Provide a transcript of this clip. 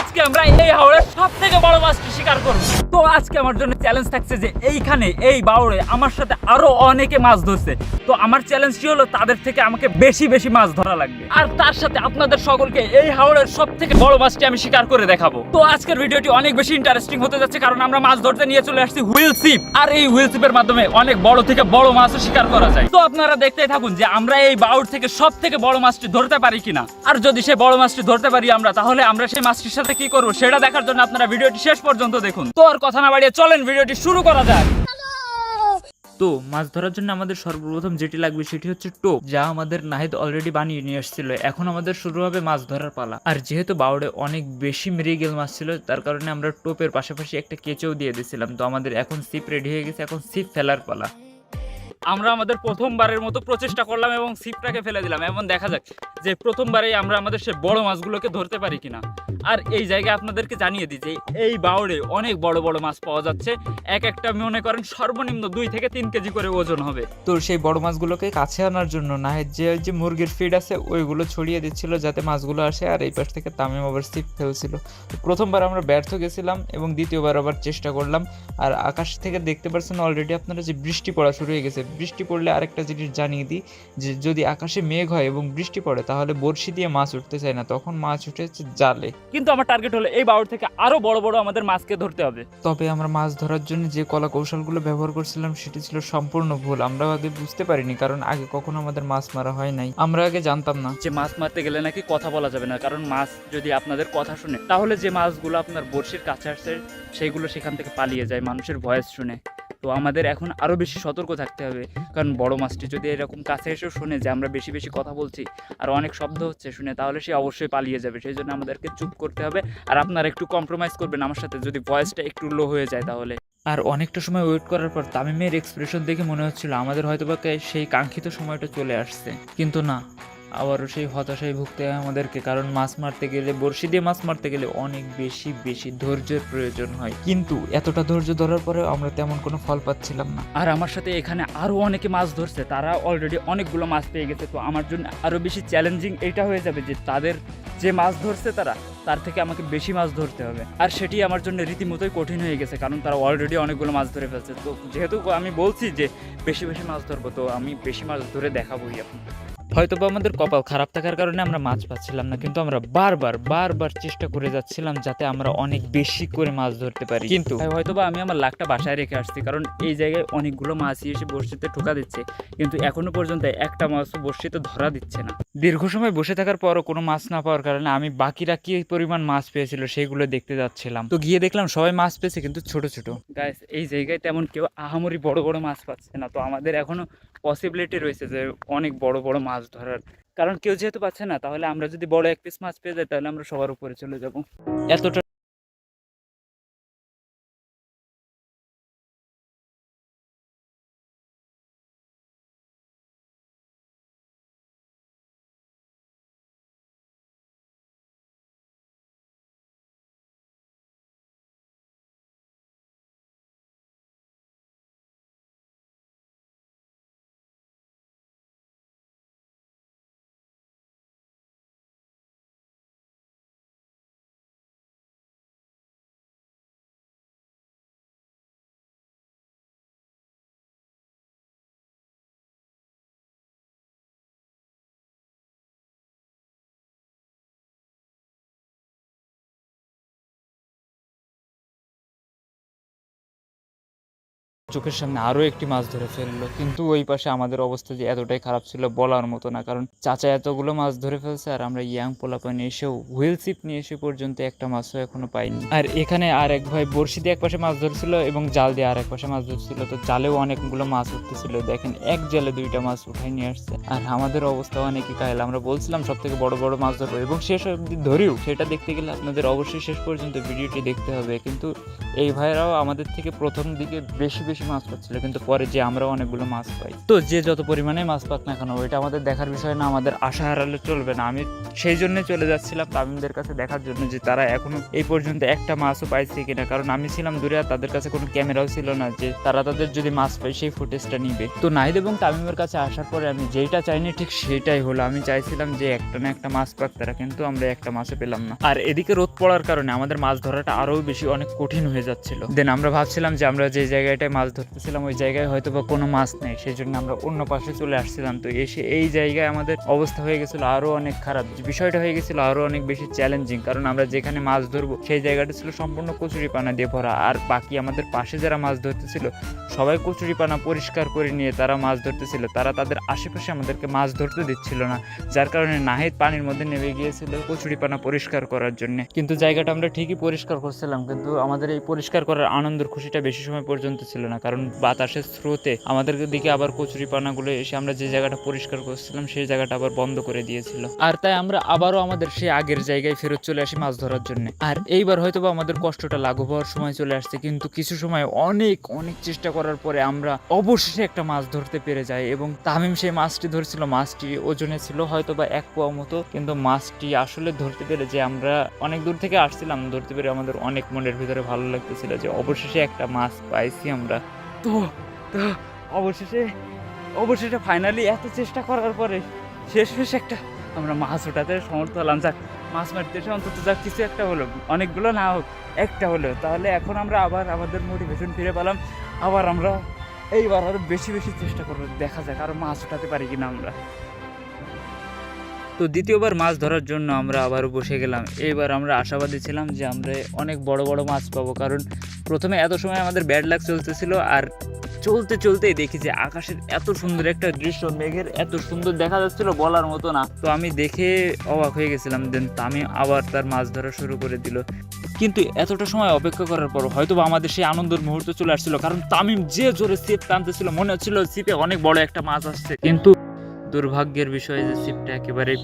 আজকে আমরা এই হাওড়ের সব থেকে বড় মাছটি শিকার করব। তো আজকে আমার জন্য চ্যালেঞ্জ থাকছে যে এইখানে, এই বাউড়ে আমার সাথে আরও অনেকে মাছ ধরছে। তো আমার চ্যালেঞ্জটি হলো? তাদের থেকে আমাকে বেশি বেশি মাছ ধরা লাগবে। আর তার সাথে আপনাদের সকলকে এই হাওড়ের সব থেকে বড় মাছটি আমি শিকার করে দেখাবো। তো আজকের ভিডিওটি অনেক বেশি ইন্টারেস্টিং হতে যাচ্ছে কারণ আমরা মাছ ধরতে নিয়ে চলে আসছি হুইল সিপ আর এই হুইল সিপের মাধ্যমে অনেক বড় থেকে বড় মাছও শিকার করা যায়। তো আপনারা দেখতেই থাকুন যে আমরা এই বাউড় থেকে সব থেকে বড় মাছটি ধরতে পারি কিনা। আর যদি সে বড় মাছটি ধরতে পারি আমরা, তাহলে আমরা সেই মাছটির সাথে কি করব সেটা দেখার জন্য আপনারা ভিডিওটি শেষ পর্যন্ত দেখুন। তো আর কথা না বাড়িয়ে চলেন, ভিডিওটি শুরু করা যাক। তো মাছ ধরার জন্য আমাদের সর্বপ্রথম যেটি লাগবে সেটি হচ্ছে টোপ, যা আমাদের নাহিদ অলরেডি বানিয়ে নিয়ে এসেছিল এখন আমাদের শুরু হবে মাছ ধরার পালা। আর যেহেতু বাউড়ে অনেক বেশি মৃগেল মাছ ছিল, তার কারণে আমরা টোপের পাশাপাশি একটা কেঁচেও দিয়ে দিয়েছিলাম। তো আমাদের এখন সিপ রেডি হয়ে গেছে, এখন সিপ ফেলার পালা। আমরা আমাদের প্রথমবারের মতো প্রচেষ্টা করলাম এবং সিপটাকে ফেলে দিলাম। এমন দেখা যাক যে প্রথমবারেই আমরা আমাদের সে বড় মাছগুলোকে ধরতে পারি কিনা। আর এই জায়গায় আপনাদেরকে জানিয়ে দিই যে এই বাউড়ে অনেক বড় বড় মাছ পাওয়া যাচ্ছে। এক একটা মনে করেন সর্বনিম্ন দুই থেকে তিন কেজি করে ওজন হবে। তো সেই বড় মাছগুলোকে কাছে আনার জন্য নাহিদ যে যে মুরগির ফিড আছে, ওইগুলো ছড়িয়ে দিচ্ছিল যাতে মাছগুলো আসে, আর এই পাশ থেকে তামিম আবার সিপ ফেলছিল। প্রথমবার আমরা ব্যর্থ গেছিলাম এবং দ্বিতীয়বার আবার চেষ্টা করলাম। আর আকাশ থেকে দেখতে পাচ্ছেন অলরেডি আপনারা যে বৃষ্টি পড়া শুরু হয়ে গেছে। বৃষ্টি পড়লে আরেকটা জিনিস জানিয়ে দিই যে যদি আকাশে মেঘ হয় এবং বৃষ্টি পড়ে তাহলে বড়শি দিয়ে মাছ উঠতে চায় না তখন মাছ উঠে জালে। কিন্তু আমার টার্গেট হলো এই বাউড় থেকে আরও বড় বড় আমাদের মাছকে ধরতে হবে। তবে আমরা মাছ ধরার জন্য যে কলা কৌশলগুলো ব্যবহার করছিলাম সেটি ছিল সম্পূর্ণ ভুল। আমরা আগে বুঝতে পারিনি কারণ আগে কখনো আমাদের মাছ মারা হয় নাই। আমরা আগে জানতাম না। যে মাছ মারতে গেলে নাকি কথা বলা যাবে না কারণ মাছ যদি আপনাদের কথা শুনে তাহলে যে মাছগুলো আপনার বড়শির কাছে আসছে সেইগুলো সেখান থেকে পালিয়ে যায় মানুষের ভয়েস শুনে। তো আমাদের এখন আরও বেশি সতর্ক থাকতে হবে। কারণ বড় মাছটি যদি এরকম কাছে এসেও শুনে যে আমরা বেশি বেশি কথা বলছি আর অনেক শব্দ হচ্ছে শুনে, তাহলে সে অবশ্যই পালিয়ে যাবে। সেই জন্য আমাদেরকে চুপ করতে হবে আর আপনারা একটু কম্প্রোমাইজ করবেন আমার সাথে, যদি ভয়েসটা একটু লো হয়ে যায় তাহলে। আর অনেকটা সময় ওয়েট করার পর তামিমের এক্সপ্রেশন দেখে মনে হচ্ছিল আমাদের হয়তো বা সেই কাঙ্ক্ষিত সময়টা চলে আসছে। কিন্তু না আবারও সেই হতাশায় ভুগতে হয় আমাদেরকে, কারণ মাছ মারতে গেলে, বড়শি দিয়ে মাছ মারতে গেলে অনেক বেশি বেশি ধৈর্যের প্রয়োজন হয়। কিন্তু এতটা ধৈর্য ধরার পরেও আমরা তেমন কোনো ফল পাচ্ছিলাম না। আর আমার সাথে এখানে আরও অনেকে মাছ ধরছে, তারা অলরেডি অনেকগুলো মাছ পেয়ে গেছে। তো আমার জন্য আরও বেশি চ্যালেঞ্জিং এটা হয়ে যাবে যে তাদের যে মাছ ধরছে তারা, তার থেকে আমাকে বেশি মাছ ধরতে হবে। আর সেটি আমার জন্য রীতিমতোই কঠিন হয়ে গেছে, কারণ তারা অলরেডি অনেকগুলো মাছ ধরে ফেলছে। তো যেহেতু আমি বলছি যে বেশি বেশি মাছ ধরবো, তো আমি বেশি মাছ ধরে দেখাবোই এখন হয়তো বা আমাদের কপাল খারাপ থাকার কারণে আমরা মাছ পাচ্ছিলাম না কিন্তু আমরা বারবার বারবার চেষ্টা করে যাচ্ছিলাম যাতে আমরা অনেক বেশি করে মাছ ধরতে পারি। কিন্তু হয়তো বা আমি আমার লাকটা বাসায় রেখে আসছি কারণ এই জায়গায় অনেকগুলো মাছই এসে বড়শিতে ঠোকা দিচ্ছে কিন্তু এখনও পর্যন্ত একটা মাছও বড়শিতে ধরা দিচ্ছে না। দীর্ঘ সময় বসে থাকার পরও কোনো মাছ না পাওয়ার কারণে আমি বাকিরা কি পরিমাণ মাছ পেয়েছিল সেগুলো দেখতে যাচ্ছিলাম। তো গিয়ে দেখলাম সবাই মাছ পেয়েছে কিন্তু ছোট ছোট। গাইস এই জায়গায় তেমন কেউ আহামরি বড় বড় মাছ পাচ্ছে না তো আমাদের এখনও পসিবিলিটি রয়েছে যে অনেক বড় বড় মাছ ধরার। কারণ কেউ যেহেতু পাচ্ছে না, তাহলে আমরা যদি বড় এক পিস মাছ পেয়ে যাই, তাহলে আমরা সবার উপরে চলে যাব। এতটা চোখের সামনে আরও একটি মাছ ধরে ফেলল। কিন্তু ওই পাশে আমাদের অবস্থা যে এতটাই খারাপ ছিল বলার মতো না। কারণ চাচা এতগুলো মাছ ধরে ফেলছে আর আমরা ইয়াং পোলাপানি এসেও হুইল সিপ নিয়ে এসে পর্যন্ত একটা মাছও এখনও পাইনি। আর এখানে আর এক ভাই বড়শি দিয়ে এক পাশে মাছ ধরছিল এবং জাল দিয়ে আর এক পাশে মাছ ধরছিল। তো জালেও অনেকগুলো মাছ উঠতেছিল। দেখেন, এক জালে দুইটা মাছ উঠাই নিয়ে আসছে। আর আমাদের অবস্থা অনেকই কাহিল। আমরা বলছিলাম সব থেকে বড় বড় মাছ ধরবো এবং শেষ অবধি ধরেও। সেটা দেখতে গেলে আপনাদের অবশ্যই শেষ পর্যন্ত ভিডিওটি দেখতে হবে। কিন্তু এই ভাইরাও আমাদের থেকে প্রথম দিকে বেশি বেশি মাছ পাচ্ছিল, কিন্তু পরে যে আমরা অনেকগুলো মাছ পাই। তো যে যত পরিমাণে মাছ পাক না কেন, ওইটা আমাদের দেখার বিষয় না, আমাদের আশা হারালে চলবে না। আমি সেই জন্য চলে যাচ্ছিলাম তামিমদের কাছে দেখার জন্য যে তারা এখনও এই পর্যন্ত একটা মাছও পাইছে কিনা। কারণ আমি ছিলাম দূরে আর তাদের কাছে কোনো ক্যামেরাও ছিল না যে তারা তাদের যদি মাছ পায়, সেই ফুটেজটা নিবে। তো নাহিদ এবং তামিমের কাছে আসার পরে আমি যেইটা চাইনি, ঠিক সেটাই হলো। আমি চাইছিলাম যে একটা না একটা মাছ পাক তারা, কিন্তু আমরা একটা মাছও পেলাম না। আর এদিকে রোদ পড়ার কারণে আমাদের মাছ ধরাটা আরও বেশি অনেক কঠিন হয়ে যাচ্ছিল। দেন আমরা ভাবছিলাম যে আমরা যে জায়গাটায় মাছ ধরতেছিলাম, ওই জায়গায় হয়তো বা কোনো মাছ নেই সেই জন্য আমরা অন্য পাশে চলে আসছিলাম। তো এসে এই জায়গায় আমাদের অবস্থা হয়ে গেছিল আরও অনেক খারাপ। বিষয়টা হয়ে গেছিল আরও অনেক বেশি চ্যালেঞ্জিং কারণ আমরা যেখানে মাছ ধরবো, সেই জায়গাটা ছিল সম্পূর্ণ কচুরি পানা দিয়ে ভরা। আর বাকি আমাদের পাশে যারা মাছ ধরতেছিল, সবাই কচুরি পানা পরিষ্কার করে নিয়ে তারা মাছ ধরতেছিল। তারা তাদের আশেপাশে আমাদেরকে মাছ ধরতে দিচ্ছিল না, যার কারণে নাহিদ পানির মধ্যে নেমে গিয়েছিল কচুরি পানা পরিষ্কার করার জন্য। কিন্তু জায়গাটা আমরা ঠিকই পরিষ্কার করছিলাম, কিন্তু আমাদের এই পরিষ্কার করার আনন্দের খুশিটা বেশি সময় পর্যন্ত ছিল না। কারণ বাতাসের স্রোতে আমাদের দিকে আবার কচুরি পানাগুলো এসে আমরা যে জায়গাটা পরিষ্কার করছিলাম, সেই জায়গাটা আবার বন্ধ করে দিয়েছিল। আর তাই আমরা আবারও আমাদের সেই আগের জায়গায় ফেরত চলে আসি মাছ ধরার জন্য। আর এইবার হয়তো বা আমাদের কষ্টটা লাঘব হওয়ার সময় চলে আসছে, কিন্তু কিছু সময় অনেক অনেক চেষ্টা করার পরে আমরা অবশেষে একটা মাছ ধরতে পেরে যাই এবং তামিম সেই মাছটি ধরছিল। মাছটি ওজনে ছিল হয়তো বা এক পোয়া মতো, কিন্তু মাছটি আসলে ধরতে পেরে যে আমরা অনেক দূর থেকে আসছিলাম, ধরতে পেরে আমাদের অনেক মনের ভিতরে ভালো লাগতেছিল যে অবশেষে একটা মাছ পাইছি আমরা। তো তো, অবশেষে অবশেষে ফাইনালি এত চেষ্টা করার পরে শেষ শেষ একটা আমরা মাছ ওঠাতে সমর্থ হলাম। যাক, মাছ মারতে এসে অন্তত যাক, কিছু একটা হলো, অনেকগুলো না হোক, একটা হলো। তাহলে এখন আমরা আবার আমাদের মোটিভেশন ফিরে পেলাম। আবার আমরা এইবার আরও বেশি বেশি চেষ্টা করব, দেখা যাক আরও মাছ উঠাতে পারি কিনা আমরা। তো দ্বিতীয়বার মাছ ধরার জন্য আমরা আবার বসে গেলাম। এইবার আমরা আশাবাদী ছিলাম যে আমরা অনেক বড় বড় মাছ পাবো, কারণ প্রথমে এত সময় আমাদের ব্যাড লাক চলতেছিল আর চলতে চলতেই দেখি যে আকাশের এত সুন্দর একটা দৃশ্য, মেঘের এত সুন্দর দেখা যাচ্ছিল বলার মতো না। তো আমি দেখে অবাক হয়ে গেছিলাম দেন তামি আবার তার মাছ ধরা শুরু করে দিল। কিন্তু এতটা সময় অপেক্ষা করার পর হয়তো আমাদের সেই আনন্দের মুহূর্ত চলে আসছিল, কারণ তামিম যে জোরে সিপ টানতেছিল, মনে হচ্ছিল সিপে অনেক বড় একটা মাছ আসছে। কিন্তু দুর্ভাগ্যের বিষয় যে সিপটা একেবারেই